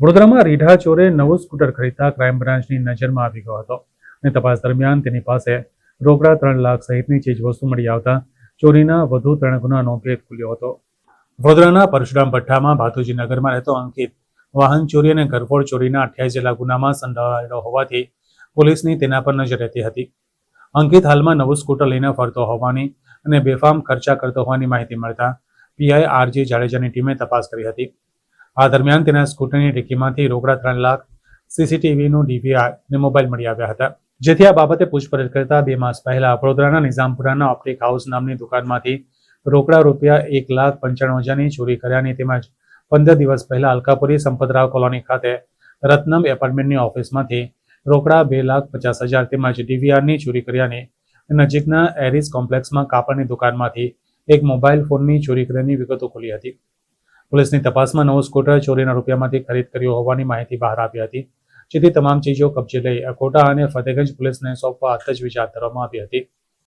વડોદરામાં રીઢા ચોરે નવું સ્કૂટર ખરીદતા ક્રાઇમ બ્રાન્ચની નજરમાં આવી ગયો હતો. અને તપાસ દરમિયાન તેની પાસે રોકડા ત્રણ લાખ સહિતની ચીજવસ્તુ મળી આવતા ચોરીના વધુ ત્રણ ગુનાનો ભેદ ખુલ્યો હતો. વડોદરાના પરશુરામ ભઠ્ઠામાં ભાતુજી નગરમાં રહેતો અંકિત વાહન ચોરી અને ઘરફોડ ચોરીના અઠ્યાવીસ જેટલા ગુનામાં સંડોવાયેલો હોવાથી પોલીસની તેના પર નજર રહેતી હતી. અંકિત હાલમાં નવું સ્કૂટર લઈને ફરતો હોવાની અને બેફામ ખર્ચા કરતો હોવાની માહિતી મળતા પીઆઈ આરજી જાડેજાની ટીમે તપાસ કરી હતી. આ દરમિયાન તેના સ્કૂટરની ડિક્કીમાંથી રોકડા ત્રણ લાખ સીસીટીવીનું ડીવીઆર અને મોબાઈલ મળી આવ્યા હતા. જેથી આ બાબતે પૂછપરછ કરતા બે માસ પહેલા વડોદરાના નિઝામપુરાના ઓપ્ટિક હાઉસ નામની દુકાનમાંથી રોકડા રૂપિયા એક લાખ પંચાણું હજારની ચોરી કર્યાની તેમજ પંદર દિવસ પહેલા અલકાપુરી સંપતરાવ કોલોની ખાતે રત્નમ એપાર્ટમેન્ટની ઓફિસમાંથી રોકડા બે લાખ પચાસ હજાર તેમજ ડીવીઆરની ચોરી કર્યાની નજીકના એરિસ કોમ્પ્લેક્સમાં કાપડની દુકાનમાંથી એક મોબાઈલ ફોનની ચોરી કર્યાની વિગતો ખુલી હતી. પોલીસની તપાસમાં નવું સ્કૂટર ચોરીના રૂપિયામાંથી ખરીદ કર્યો હોવાની માહિતી બહાર આવી હતી. જેથી તમામ ચીજો કબજે લઈ અકોટા અને ફતેગંજ પોલીસને સોંપવા તજવીજ હાથ ધરવામાં આવી હતી.